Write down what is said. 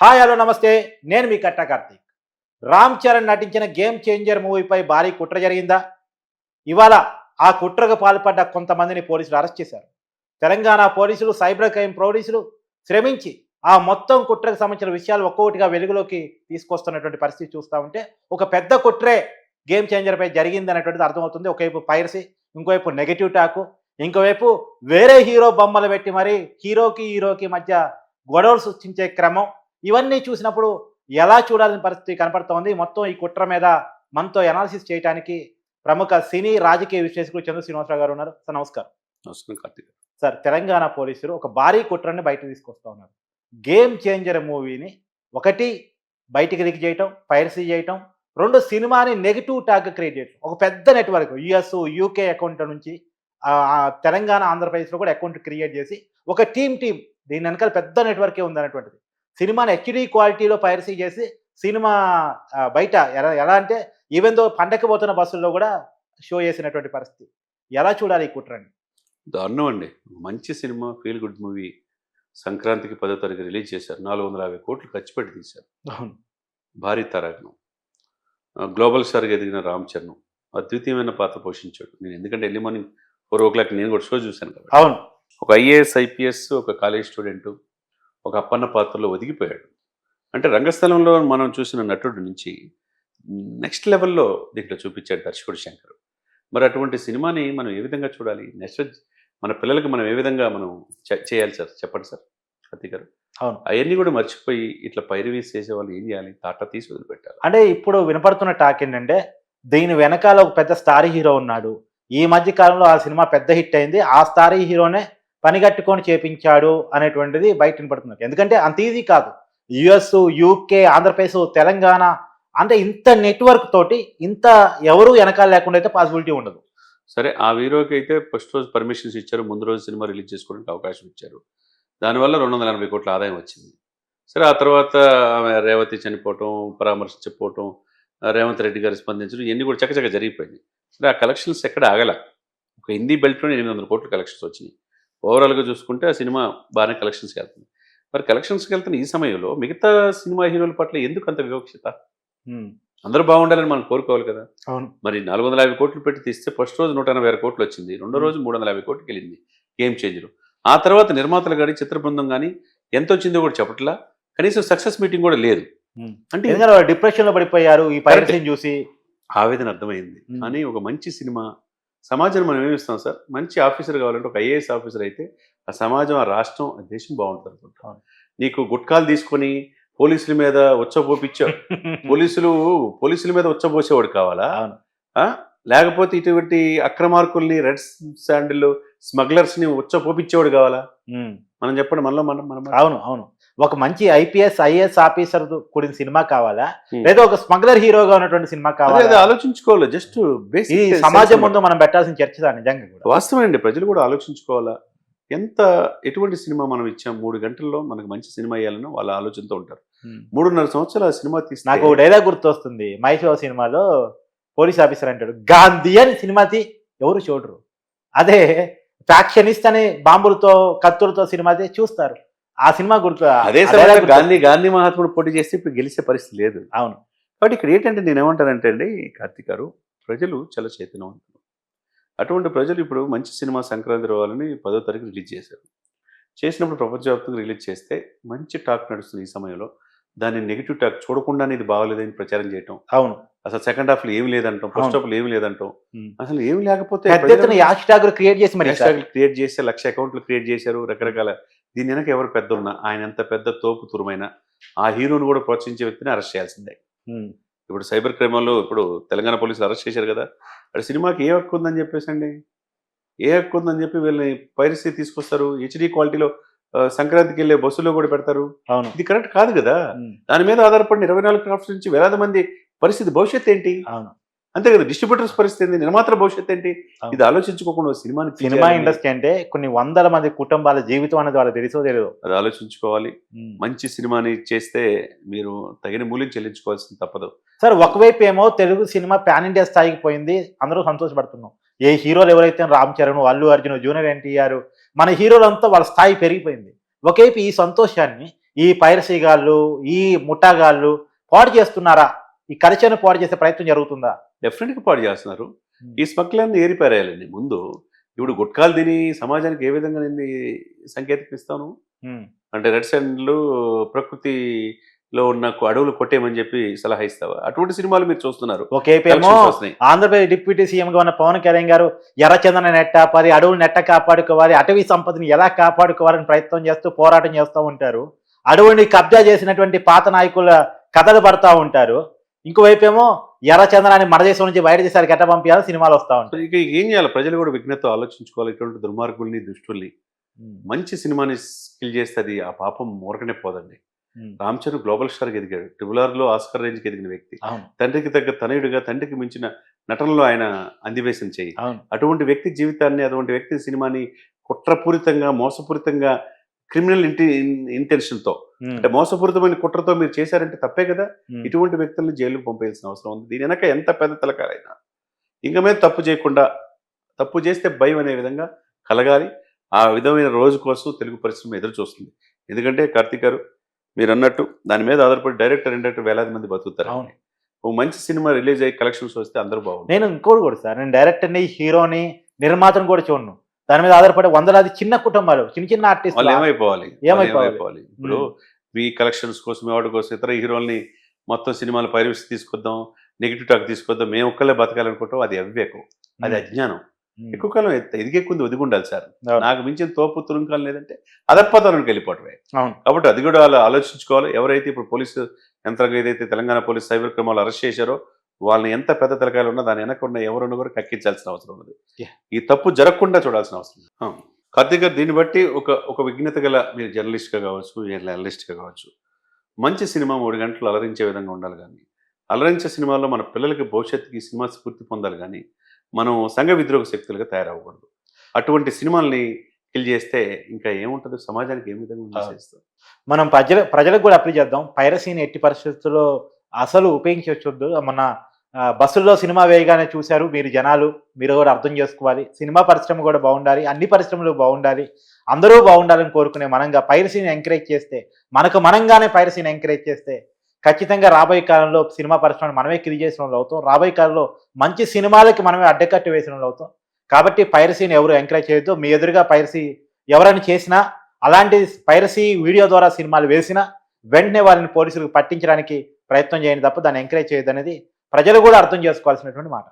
Hi hello నమస్తే. నేను మీ కట్ట కార్తీక్. రామ్ చరణ్ నటించిన గేమ్ చేంజర్ మూవీపై భారీ కుట్ర జరిగిందా? ఇవాళ ఆ కుట్రకు పాల్పడ్డ కొంతమందిని పోలీసులు అరెస్ట్ చేశారు. తెలంగాణ పోలీసులు సైబర్ క్రైమ్ పోలీసులు శ్రమించి ఆ మొత్తం కుట్రకు సంబంధించిన విషయాలు ఒక్కొక్కటిగా వెలుగులోకి తీసుకొస్తున్నటువంటి పరిస్థితి చూస్తూ ఉంటే ఒక పెద్ద కుట్రే గేమ్ చేంజర్పై జరిగింది అనేటువంటిది అర్థమవుతుంది. ఒకవైపు పైరసీ ఇంకోవైపు నెగటివ్ టాకు ఇంకోవైపు వేరే హీరో బొమ్మలు పెట్టి మరి హీరోకి హీరోకి మధ్య గొడవలు సృష్టించే క్రమం ఇవన్నీ చూసినప్పుడు ఎలా చూడాలని పరిస్థితి కనపడుతోంది? మొత్తం ఈ కుట్ర మీద మనతో ఎనాలిసిస్ చేయడానికి ప్రముఖ సినీ రాజకీయ విశ్లేషకులు చంద్ర శ్రీనివాసరావు గారు ఉన్నారు. సార్ నమస్కారం. నమస్కారం కార్తీక్ సార్ తెలంగాణ పోలీసులు ఒక భారీ కుట్రని బయట తీసుకొస్తా ఉన్నారు. గేమ్ చేంజర్ మూవీని ఒకటి బయటికి రిక్ చేయటం పైరసీ చేయటం రెండు సినిమాని నెగిటివ్ ట్యాగ్ క్రియేట్ చేయటం. ఒక పెద్ద నెట్వర్క్ యుఎస్ యూకే అకౌంట్ నుంచి తెలంగాణ ఆంధ్రప్రదేశ్లో కూడా అకౌంట్ క్రియేట్ చేసి ఒక టీమ్ టీమ్ దీని వెనకాల పెద్ద నెట్వర్కే ఉందనేటువంటిది. సినిమాని హెచ్డి క్వాలిటీలో పైరసీ చేసి సినిమా బయట ఎలా ఎలా అంటే ఈవెన్ దో పండక్కి పోతున్న బస్సుల్లో కూడా షో చేసినటువంటి పరిస్థితి. ఎలా చూడాలి ఈ కుట్రని? దారుణం అండి. మంచి సినిమా ఫీల్ గుడ్ మూవీ సంక్రాంతికి పదో తారీఖు రిలీజ్ చేశారు. నాలుగు వందల యాభై కోట్లు ఖర్చు పెట్టి తీశారు. అవును. భారీ తారాగణం. గ్లోబల్ స్టార్గా ఎదిగిన రామ్ చరణ్ అద్వితీయమైన పాత్ర పోషించాడు. నేను ఎందుకంటే early morning four o'clock నేను కూడా షో చూశాను కాబట్టి. అవును. ఒక ఐఏఎస్ ఐపీఎస్ ఒక కాలేజ్ స్టూడెంట్ ఒక అప్పన్న పాత్రలో ఒదిగిపోయాడు. అంటే రంగస్థలంలో మనం చూసిన నటుడు నుంచి నెక్స్ట్ లెవెల్లో దీంట్లో చూపించాడు దర్శకుడు శంకర్. మరి అటువంటి సినిమాని మనం ఏ విధంగా చూడాలి? నెక్స్ట్ మన పిల్లలకి మనం ఏ విధంగా మనం చేయాలి సార్? చెప్పండి సార్ కత్తి గారు. అవును. అవన్నీ కూడా మర్చిపోయి ఇట్లా పైరవీస్ చేసే వాళ్ళు ఏం చేయాలి? తాట తీసి వదిలిపెట్టాలి. అంటే ఇప్పుడు వినపడుతున్న టాక్ ఏంటంటే దీని వెనకాల ఒక పెద్ద స్టార్ హీరో ఉన్నాడు. ఈ మధ్య కాలంలో ఆ సినిమా పెద్ద హిట్ అయింది. ఆ స్టార్ హీరోనే పనిగట్టుకొని చేపించాడు అనేటువంటిది బయట వినపడుతుంది ఎందుకంటే అంత ఈజీ కాదు. యుఎస్ యూకే ఆంధ్రప్రదేశ్ తెలంగాణ అంటే ఇంత నెట్వర్క్ తోటి ఇంత ఎవరు వెనకాల లేకుండా అయితే పాసిబిలిటీ ఉండదు. సరే ఆ హీరోకి అయితే ఫస్ట్ రోజు పర్మిషన్స్ ఇచ్చారు. ముందు రోజు సినిమా రిలీజ్ చేసుకోవడానికి అవకాశం ఇచ్చారు. దానివల్ల రెండు వందల ఎనభై కోట్ల ఆదాయం వచ్చింది. సరే ఆ తర్వాత ఆమె రేవతి చనిపోవటం పరామర్శించకపోవటం రేవంత్ రెడ్డి గారు స్పందించడం ఇవన్నీ కూడా చక్కచక్క జరిగిపోయింది సరే ఆ కలెక్షన్స్ ఎక్కడ ఆగల? ఒక హిందీ బెల్ట్లోనే ఎనిమిది వందల కోట్ల కలెక్షన్స్ వచ్చినాయి. ఓవరాల్గా చూసుకుంటే ఆ సినిమా బాగానే కలెక్షన్స్కి వెళ్తుంది. మరి కలెక్షన్స్కి వెళ్తున్న ఈ సమయంలో మిగతా సినిమా హీరోల పట్ల ఎందుకు అంత వివక్షత? అందరూ బాగుండాలని మనం కోరుకోవాలి కదా. మరి నాలుగు వందల యాభై కోట్లు పెట్టి తీస్తే ఫస్ట్ రోజు నూట ఎనభై ఆరు కోట్లు వచ్చింది. రెండో రోజు మూడు వందల యాభై కోట్లకి వెళ్ళింది గేమ్ చేంజర్ ఆ తర్వాత నిర్మాతలు కానీ చిత్ర బృందం కానీ ఎంత వచ్చిందో కూడా చెప్పట్లా. కనీసం సక్సెస్ మీటింగ్ కూడా లేదు. అంటే డిప్రెషన్లో పడిపోయారు. ఈ పైరసీని చూసి ఆవేదన అర్థమైంది. కానీ ఒక మంచి సినిమా సమాజం మనం ఏమిస్తాం సార్? మంచి ఆఫీసర్ కావాలంటే ఒక ఐఏఎస్ ఆఫీసర్ అయితే ఆ సమాజం ఆ రాష్ట్రం ఆ దేశం బాగుంటుంది అనుకుంటా. నీకు గుట్కాలు తీసుకొని పోలీసుల మీద ఉచ్చపోపిచ్చా పోలీసులు పోలీసుల మీద ఉచ్చబోసేవాడు కావాలా? లేకపోతే ఇటువంటి అక్రమార్కుల్ని రెడ్ శాండిల్ స్మగ్లర్స్ని ఉచ్చ పోపించేవాడు కావాలా. మనం చెప్పండి మనలో మనం మనం అవును అవును. ఒక మంచి ఐపీఎస్ ఐఏఎస్ ఆఫీసర్ కూడిన సినిమా కావాలా? Hmm. లేదా ఒక స్మగ్లర్ హీరోగా ఉన్నటువంటి సినిమా కావాలా? ఆలోచించుకోవాలి. జస్ట్ బేసిక్ సమాజం ముందు మనం పెట్టాల్సిన చర్చ దాని నిజంగా కూడా. వాస్తవం అండి ప్రజలు కూడా ఆలోచించుకోవాలా? ఎంత ఎటువంటి సినిమా మనం ఇచ్చాం? మూడు గంటల్లో మనకు మంచి సినిమా ఇవ్వాలని వాళ్ళ ఆలోచనతో ఉంటారు. Hmm. మూడున్నర సంవత్సరాలు ఆ సినిమా తీస్తే నాకు డైలాగ్ గుర్తొస్తుంది. మైసో సినిమాలో పోలీస్ ఆఫీసర్ అంటాడు గాంధీ అని సినిమా తీ ఎవరు చూడరు. అదే ఫ్యాక్షనిస్ట్ అని బాంబులతో కత్తులతో సినిమా తీ చూస్తారు. ఆ సినిమా గుర్తు అదే సమయంలో గాంధీ గాంధీ మహాత్ముడు పోటీ చేస్తే ఇప్పుడు గెలిచే పరిస్థితి లేదు. అవును. కాబట్టి ఇక్కడ ఏంటంటే నేను ఏమంటానంటే అండి కార్తీక్ గారు ప్రజలు చాలా చైతన్యవంతులు. అటువంటి ప్రజలు ఇప్పుడు మంచి సినిమా సంక్రాంతి రావాలని పదో తారీఖు రిలీజ్ చేశారు. చేసినప్పుడు ప్రపంచవ్యాప్తంగా రిలీజ్ చేస్తే మంచి టాక్ నడుస్తుంది ఈ సమయంలో. దాన్ని నెగిటివ్ టాక్ చూడకుండానే ఇది బాగలేదని ప్రచారం చేయటం. అవును. అసలు సెకండ్ హాఫ్లో ఏమి లేదంటాం ఫస్ట్ అవును. హాఫ్లో ఏమి లేదంటాం. అసలు ఏమి లేకపోతే క్రియేట్ చేసి మరి. క్రియేట్ చేసి లక్ష అకౌంట్లు క్రియేట్ చేశారు రకరకాల దీని వెనక ఎవరు పెద్ద ఉన్నా ఆయన ఎంత పెద్ద తోపు తురుమైన ఆ హీరోని కూడా ప్రోత్సహించే వ్యక్తిని అరెస్ట్ చేయాల్సిందే. ఇప్పుడు సైబర్ క్రైమ్లో ఇప్పుడు తెలంగాణ పోలీసులు అరెస్ట్ చేశారు కదా అక్కడ సినిమాకి ఏ హక్కు ఉందని చెప్పేసి అండి ఏ హక్కు ఉందని చెప్పి వీళ్ళని పైరసీ తీసుకొస్తారు? హెచ్డి క్వాలిటీలో సంక్రాంతికి వెళ్ళే బస్సులో కూడా పెడతారు? అవును. ఇది కరెక్ట్ కాదు కదా. దాని మీద ఆధారపడిన ఇరవై నాలుగు క్రాఫ్ట్స్ నుంచి వేలాది మంది పరిస్థితి భవిష్యత్తు ఏంటి? అవును. అంతే కదా డిస్ట్రిబ్యూటర్స్ పరిస్థితి ఏంటి నిర్మాతల భవిష్యత్తు ఏంటి. ఇది ఆలోచించుకోకుండా సినిమాని సినిమా ఇండస్ట్రీ అంటే కొన్ని వందల మంది కుటుంబాల జీవితం అనేది వాళ్ళకి తెలుసో తెలియదు? అది ఆలోచించుకోవాలి. మంచి సినిమాని చేస్తే మీరు తగిన మూల్యం చెల్లించుకోవాల్సింది తప్పదు. సార్ ఒకవైపు ఏమో తెలుగు సినిమా పాన్ ఇండియా స్థాయికి పోయింది. అందరూ సంతోషపడుతున్నాం. ఏ హీరోలు ఎవరైతే రామ్ చరణ్ అల్లు అర్జున్ జూనియర్ ఎన్టీఆర్ మన హీరోలంతా వాళ్ళ స్థాయి పెరిగిపోయింది. ఒకవైపు ఈ సంతోషాన్ని ఈ పైరసీ గాళ్ళు ఈ ముఠాగాళ్ళు పాడు చేస్తున్నారా? ఈ కల్చర్ను పాడు చేసే ప్రయత్నం జరుగుతుందా? డెఫినెట్గా పాడు చేస్తున్నారు. ఈ స్మగ్లర్ని ఏరిపారేయాలండి ముందు ఇప్పుడు గుట్కాలు తిని సమాజానికి ఏ విధంగా నేను సంకేతం ఇస్తాను ఉమ్, అంటే రెడ్ సెండ్లు ప్రకృతిలో ఉన్న అడవులు కొట్టేయమని చెప్పి సలహా ఇస్తావా? అటువంటి సినిమాలు మీరు చూస్తున్నారు. ఆంధ్రప్రదేశ్ డిప్యూటీ సీఎం గా ఉన్న పవన్ కళ్యాణ్ గారు ఎర్రచందన నెట్టాపాలి అడవులు నెట్ట కాపాడుకోవాలి అటవీ సంపదని ఎలా కాపాడుకోవాలని ప్రయత్నం చేస్తూ పోరాటం చేస్తూ ఉంటారు. అడవుని కబ్జా చేసినటువంటి పాత నాయకుల కథలు పడతా ఉంటారు. ఇంకోవైపు ఏమో ఎర్రచందనాన్ని మన దేశం నుంచి బయట దేశాలకు ఎట్ట పంపించాలో సినిమాలు వస్తూ ఉంటాయి. ఇక ఏం చేయాలి? ప్రజలు కూడా విఘ్నత ఆలోచించుకోవాలి. ఇటువంటి దుర్మార్గుల్ని దుష్టుల్ని మంచి సినిమాని స్కిల్ చేస్తే అది ఆ పాపం ఊరకనే పోదండి. రామ్ చరణ్ గ్లోబల్ స్టార్కి ఎదిగాడు. ట్రిబుల్ ఆర్లో ఆస్కర్ రేంజ్కి ఎదిగిన వ్యక్తి. తండ్రికి తగ్గ తనయుడిగా తండ్రికి మించిన నటనలో ఆయన అందివేశం చేయి. అటువంటి వ్యక్తి జీవితాన్ని అటువంటి వ్యక్తి సినిమాని కుట్రపూరితంగా మోసపూరితంగా క్రిమినల్ ఇంటి ఇంటెన్షన్తో ఉమ్, అంటే మోసపూరితమైన కుట్రతో మీరు చేశారంటే తప్పే కదా? ఉమ్, ఇటువంటి వ్యక్తులను జైలుకు పంపేయాల్సిన అవసరం ఉంది. దీని వెనక ఎంత పెద్ద తలకాలైనా ఇంకా మీద తప్పు చేయకుండా తప్పు చేస్తే భయం అనే విధంగా కలగాలి. ఆ విధమైన రోజు కోసం తెలుగు పరిశ్రమ ఎదురు చూస్తుంది. ఎందుకంటే కార్తీక్ గారు మీరు అన్నట్టు దాని మీద ఆధారపడి డైరెక్టర్ ఇండక్టర్ వేలాది మంది బతుకుతారు అవును. ఓ మంచి సినిమా రిలీజ్ అయ్యి కలెక్షన్స్ వస్తే అందరూ బాగుంది నేను ఇంకోటి కూడా సార్. నేను డైరెక్టర్ని హీరోని నిర్మాతను కూడా చూడను. దాని మీద ఆధారపడి వందలాది చిన్న కుటుంబాలు చిన్న చిన్న వాళ్ళు ఆర్టిస్టులు ఏమైపోవాలి? వాళ్ళు ఏమైపోవాలి? ఇప్పుడు ఈ కలెక్షన్స్ కోసం వాటి కోసం ఇతర హీరోల్ని మొత్తం సినిమాలు పైరవీ తీసుకొద్దాం నెగిటివ్ టాక్ తీసుకొద్దాం మేము ఒక్కళ్ళే బతకాలనుకుంటాం అది అవివేకం అది అజ్ఞానం. ఎక్కువ కాలం ఎదిగే కొంది ఒదిగి ఉండాలి సార్. నాకు మించిన తోపు తురుంకాలు లేదంటే అదప్పతనానికి వెళ్ళిపోవటమే. కాబట్టి అది కూడా అలా ఆలోచించుకోవాలి. ఎవరైతే ఇప్పుడు పోలీసు యంత్రాంగం ఏదైతే Telangana police cyber criminal arrest చేశారో వాళ్ళని ఎంత పెద్ద తలకాయలు ఉన్నా దాని వెనక ఉన్న ఎవరున్నా కూడా కక్కించాల్సిన అవసరం Yeah. ఈ తప్పు జరగకుండా చూడాల్సిన అవసరం ఉంది. ఆ. కార్తీక్ గారు దీన్ని బట్టి ఒక ఒక విఘ్నత గల మీరు జర్నలిస్ట్గా కావచ్చు జర్నలిస్ట్గా కావచ్చు మంచి సినిమా మూడు గంటలు అలరించే విధంగా ఉండాలి కానీ అలరించే సినిమాల్లో మన పిల్లలకి భవిష్యత్తుకి సినిమా స్ఫూర్తి పొందాలి కానీ మనం సంఘ విద్రోహ శక్తులుగా తయారవ్వకూడదు. అటువంటి సినిమాల్ని కిల్ చేస్తే ఇంకా ఏముంటుంది? సమాజానికి ఏ విధంగా చేస్తారు మనం ప్రజల ప్రజలకు కూడా అప్లై చేద్దాం. పైరసీని ఎట్టి పరిస్థితుల్లో అసలు ఉపయోగించవద్దు. మన బస్సుల్లో సినిమా వేయగానే చూశారు. మీరు జనాలు మీరు కూడా అర్థం చేసుకోవాలి. సినిమా పరిశ్రమ కూడా బాగుండాలి అన్ని పరిశ్రమలు బాగుండాలి అందరూ బాగుండాలని కోరుకునే మనంగా పైరసీని ఎంకరేజ్ చేస్తే మనకు మనంగానే పైరసీని ఎంకరేజ్ చేస్తే ఖచ్చితంగా రాబోయే కాలంలో సినిమా పరిశ్రమను మనమే క్రియ చేసిన వాళ్ళు అవుతాం. రాబోయే కాలంలో మంచి సినిమాలకి మనమే అడ్డకట్టు వేసిన వాళ్ళు అవుతాం. కాబట్టి పైరసీని ఎవరు ఎంకరేజ్ చేయొద్దు. మీ ఎదురుగా పైరసీ ఎవరైనా చేసినా అలాంటి పైరసీ వీడియో ద్వారా సినిమాలు వేసినా వెంటనే వాళ్ళని పోలీసులకు పట్టించడానికి ప్రయత్నం చేయండి తప్ప దాన్ని ఎంకరేజ్ చేయొద్దు అనేది ప్రజలు కూడా అర్థం చేసుకోవాల్సినటువంటి మాట.